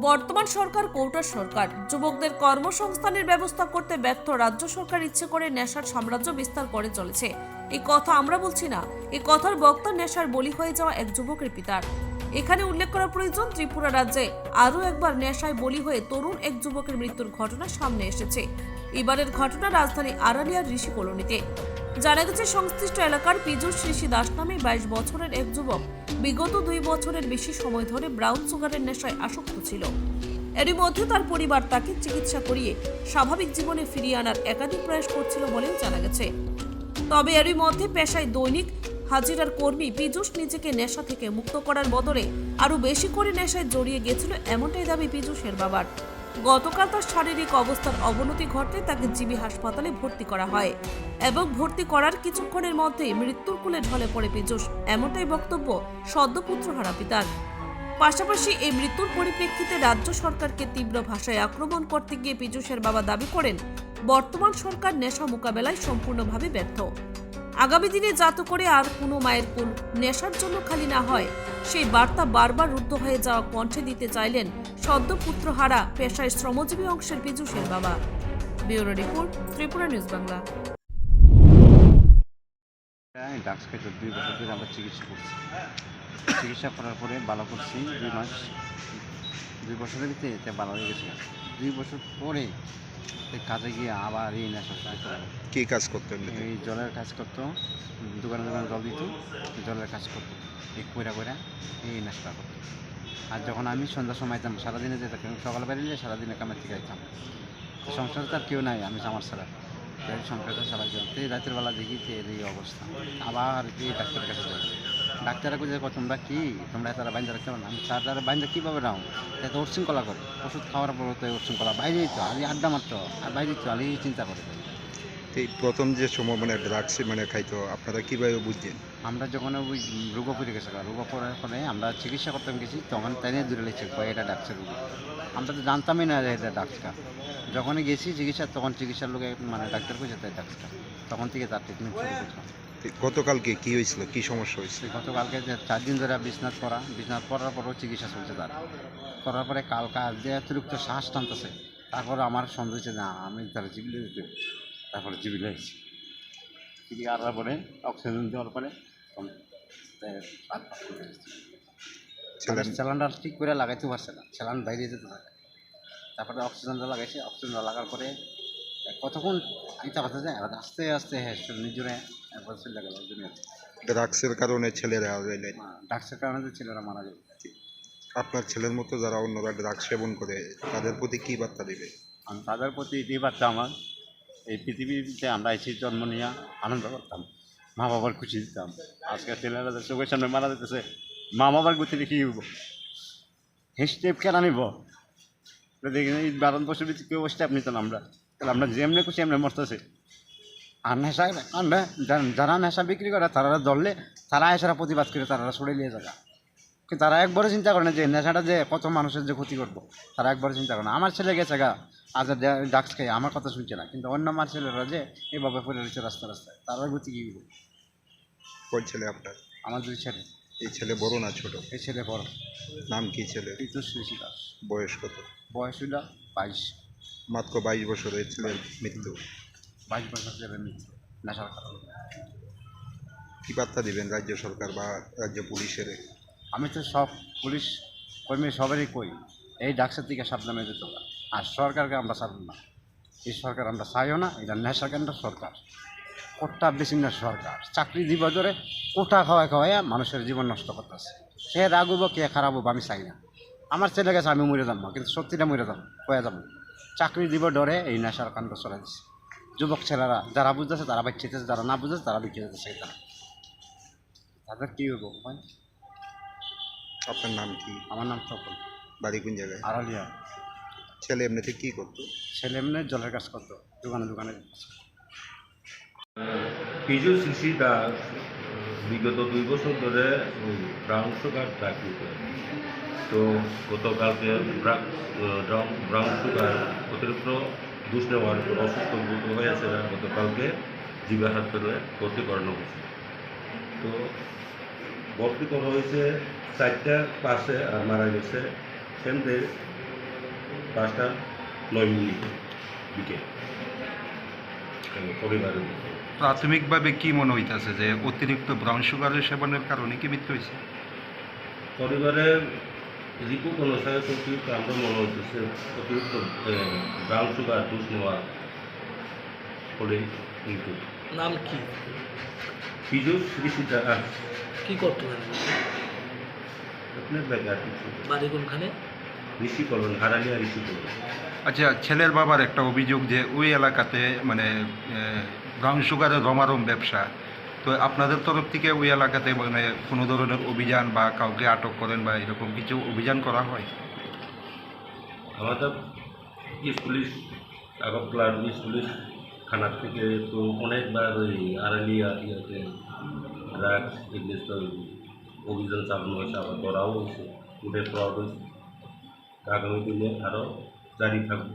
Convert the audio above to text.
বর্তমান সরকার কৌটার সরকার। যুবকদের কর্মসংস্থানের ব্যবস্থা করতে ব্যর্থ রাজ্য সরকার ইচ্ছে করে নেশার সাম্রাজ্য বিস্তার করে চলেছে। এই কথা আমরা বলছি না। এই কথার বক্তা নেশার বলি হয়ে যাওয়া এক যুবকের পিতার। এখানে উল্লেখ করা প্রয়োজন, ত্রিপুরা রাজ্যে আরও একবার নেশায় বলি হয়ে তরুণ এক যুবকের মৃত্যুর ঘটনা সামনে এসেছে। এবারের ঘটনা রাজধানী আরালিয়ার ঋষি কলোনিতে। জানা গেছে, সংশ্লিষ্ট এলাকার পীযুষ ঋষি দাস নামে বাইশ বছরের এক যুবক বিগত দুই বছরের বেশি সময় ধরে ব্রাউন সুগারের নেশায় আসক্ত ছিল। এরই মধ্যে তার পরিবার তাকে চিকিৎসা করিয়ে স্বাভাবিক জীবনে ফিরিয়ে আনার একাধিক প্রয়াস করছিল বলেও জানা গেছে। তবে এরই মধ্যে পেশায় দৈনিক হাজিরার কর্মী পীযুষ নিজেকে নেশা থেকে মুক্ত করার বদলে আরও বেশি করে নেশায় জড়িয়ে গেছিল এমনটাই দাবি পীযুষের বাবার। গতকাল তার শারীরিক অবস্থার অবনতি ঘটলে তাকে জিবি হাসপাতালে ভর্তি করা হয় এবং ভর্তি করার কিছুক্ষণের মধ্যেই মৃত্যুর কোলে ঢলে পড়ে পীযুষ। এমনটাই বক্তব্য সদ্যপুত্র হারা পিতার। পাশাপাশি এই মৃত্যুর পরিপ্রেক্ষিতে রাজ্য সরকারকে তীব্র ভাষায় আক্রমণ করতে গিয়ে পীযুষের বাবা দাবি করেন, বর্তমান সরকার নেশা মোকাবেলায় সম্পূর্ণভাবে ব্যর্থ। আগামী দিনে যাতে করে আর কোনো মায়ের কুল নেশার জন্য খালি না হয়, সেই বার্তা বারবার রুদ্ধ হয়ে যাওয়া কণ্ঠে দিতে চাইলেন সদ্য পুত্রহারা পেশায় শ্রমজীবী অংশের পীযুষের বাবা। Bureau report Tripura news Bangla. আমি ডাক্স খেতে দুই বছর ধরে আমরা চিকিৎসা করছি। চিকিৎসা করার পরে ভালো করছি দুই মাস। দুই বছরের ভিতরে এতে ভালো হয়ে গেছে। দুই বছর পরে কাজে গিয়ে আবার এই নেশা। কি কাজ করতেন এই জলের কাজ করতো দোকানে দোকানে জল দিত জলের কাজ করতো। এই কইরা কইরা এই নেশাটা করতো। আর যখন আমি সন্ধ্যার সময় যেতাম সারাদিনে যেতাম সকালে বেরিয়ে সারাদিনে কামের থেকে যেতাম সংসারে তার কেউ নাই, আমি আমার ছাড়া। সংসারটা চালাই যেতাম তো এই রাতের বেলা দেখি যে এর এই অবস্থা। আবার এই ডাক্তারের কাছে যাই। ডাক্তাররা বুঝে তোমরা কি? তোমরা তারা বাইন্দা রাখতে পারো আমি, স্যার, তারা বাইন্দা কীভাবে নাও তাই তো উচ্ছৃঙ্খলা করে। ওষুধ খাওয়ার পর তো উচ্ছৃঙ্খলা বাইরেই তো আলি আড্ডা মারতো। আর বাইরেই তো আলি চিন্তা করে। এই প্রথম যে সময় মানে ড্রাগস মানে খাইতো আপনারা কীভাবে বুঝছেন আমরা যখন ওই রোগ পড়ে গেছে রোগ পড়ার পরে আমরা চিকিৎসা করতে গেছি তখন তাই নিয়ে দূরে লেগেছে এটা ডাক্তার রোগ। আমরা তো জানতামই না এটা ডাক্তার যখনই গেছি চিকিৎসা তখন চিকিৎসার লোকে মানে ডাক্তার কইছে তাই ডাক্তার তখন থেকে তার ট্রিটমেন্ট শুরু করছিলাম গতকালকে কি হয়েছিল? কি সমস্যা হয়েছিল? গতকালকে চার দিন ধরে বিছনাথ করা বিছনাথ করার পরও চিকিৎসা চলছে তার। করার পরে কালকা যে অতিরিক্ত শ্বাস টানতেছে তারপরে আমার সন্দেহ হচ্ছে না আমি তারা জিবিলে দিতে তারপরে জিবিলে হয়েছি চিকি আনার পরে অক্সিজেন দেওয়ার পরে স্যালানটা ঠিক করে লাগাইতে পারছে না স্যালান বাইরে যেতে থাকে তারপরে অক্সিজেনটা লাগাইছে অক্সিজেনটা লাগার পরে কতক্ষণ আইতে পারতেছে আস্তে আস্তে হ্যাঁ নিজরে একবার চলে গেল ড্রাগসের কারণে ছেলেরা ড্রাগসের কারণে তো ছেলেরা মারা যাবে আপনার ছেলের মতো যারা অন্যরা ড্রাগস সেবন করে তাদের প্রতি কি বার্তা দেবে? আমি তাদের প্রতি এটাই বার্তা আমার এই পৃথিবীতে আমরা এসে জন্ম নিয়ে আনন্দ করতাম। মা বাবার খুশি দিতাম। আজকে ছেলেরা চোখের সামনে মারা যেতেছে মা বাবার গতি দেখি স্টেপ কেন নিব। দেখি, এই ভিতরে কেউ স্টেপ নিত না আমরা। তাহলে আমরা যেমনি খুশি এমনি মরতেছে। আর নেশা আমরা যারা- নেশা বিক্রি করে, তারা ধরলে তারা এসারা প্রতিবাদ করে, তারা সরে নিয়ে যাবে। তারা একবারও চিন্তা করে না যে নেশাটা যে কত মানুষের যে ক্ষতি করব। তারা একবারও চিন্তা করে না। আমার ছেলে গেছে গা আজ ডাক্স খাই আমার কথা শুনছে না। কিন্তু অন্য আমার ছেলেরা যে এভাবে পড়ে রয়েছে রাস্তা রাস্তায় তারা গতি কী হবে? কোন ছেলে আপনার? আমার দুই ছেলে। এই ছেলে বড় না ছোট? এই ছেলে বড়। নাম কি ছেলে? ঋষি দাস বয়স কত? বয়স হইল বাইশ। মাত্র বাইশ বছরের ছেলের মৃত্যু। বাইশ বছর ছেলে মৃত্যু। নেশার কারণে। কী বার্তা দিবেন রাজ্য সরকার বা রাজ্য পুলিশের? আমি তো সব পুলিশ কর্মী সবারই কই, এই ডাক্তার থেকে সাবধানে যেতে হবে। আর সরকারকে আমরা ছাড়ব না। এই সরকার আমরা চাইও না, এটা নেশা কেন্দ্র সরকার। কোটা বেশি না সরকার, চাকরি দিব ধরে কোটা খাওয়াই খাওয়াই মানুষের জীবন নষ্ট করতেছে। সে রাগুব কে খারাপ হব আমি চাই না। আমার ছেলে গেছে, আমি মরে যাব, কিন্তু সত্যিটা মরে যাব, কয়ে যাব। চাকরি দিব ডরে এই নেশার কাণ্ড চলে দিচ্ছে যুবক ছেলেরা যারা বুঝতেছে, তারা বাচ্চাতেছে যারা না বুঝতেছে, তারা বিক্রি যেতেছে তারা তাদের কী হব? আপনার নাম কি? আমার নাম তপন বাড়ি কোন জায়গায়? আড়ালিয়া। ছেলে এমনিতে কি করতো? ছেলে এমনি জলের কাজ করতো দোকানে দোকানে। কিছু শিশি দাস বিগত দুই বছর ধরে ওই ব্রাউন সুগার চাকরি করে। তো গতকালকে ব্রা- ব্রাউন সুগার অতিরিক্ত দুষ নেওয়ার পর অসুস্থ হয়েছে গতকালকে জিবা হাসপাতালে ভর্তি করানো হয়েছে। তো ভর্তি করা হয়েছে চারটার পাশে আর মারা গেছে সেমতে পাঁচটা নয় মিনিটে বিকেল। পরিবারের প্রাথমিকভাবে কি মনে হইতাছে যে অতিরিক্ত ব্রাউন সুগারের সেবনের কারণে কি মৃত্যু হয়েছে পরিবারের রিপোর্ট অনুসারে অতিরিক্ত আমরা মনে হচ্ছে অতিরিক্ত ব্রাউন সুগার জুস নেওয়া ফলে কিন্তু। নাম কি? পিজুস ঋষিটা কি করতে পারেন আপনার ব্যাপার কিছু বাড়ি কোনখানে? ঋষি করবেন হারালিয়া ঋষি করবেন আচ্ছা ছেলের বাবার একটা অভিযোগ যে ওই এলাকাতে মানে ব্রাউন সুগারের রমারম ব্যবসা। তো আপনাদের তরফ থেকে ওই এলাকাতে মানে কোনো ধরনের অভিযান বা কাউকে আটক করেন বা এরকম কিছু অভিযান করা হয়? আমাদের পুলিশ আগরতলার ইস্ট পুলিশ। থানার থেকে তো অনেকবার ওই আড়ালিয়া ইয়াতে ড্রাগস এগেনস্ট অভিযান চালানো হয়েছে, আবার ধরাও হয়েছে, উঠে ফ্রড হয়েছে। আগামী দিনে আরও জারি থাকবে।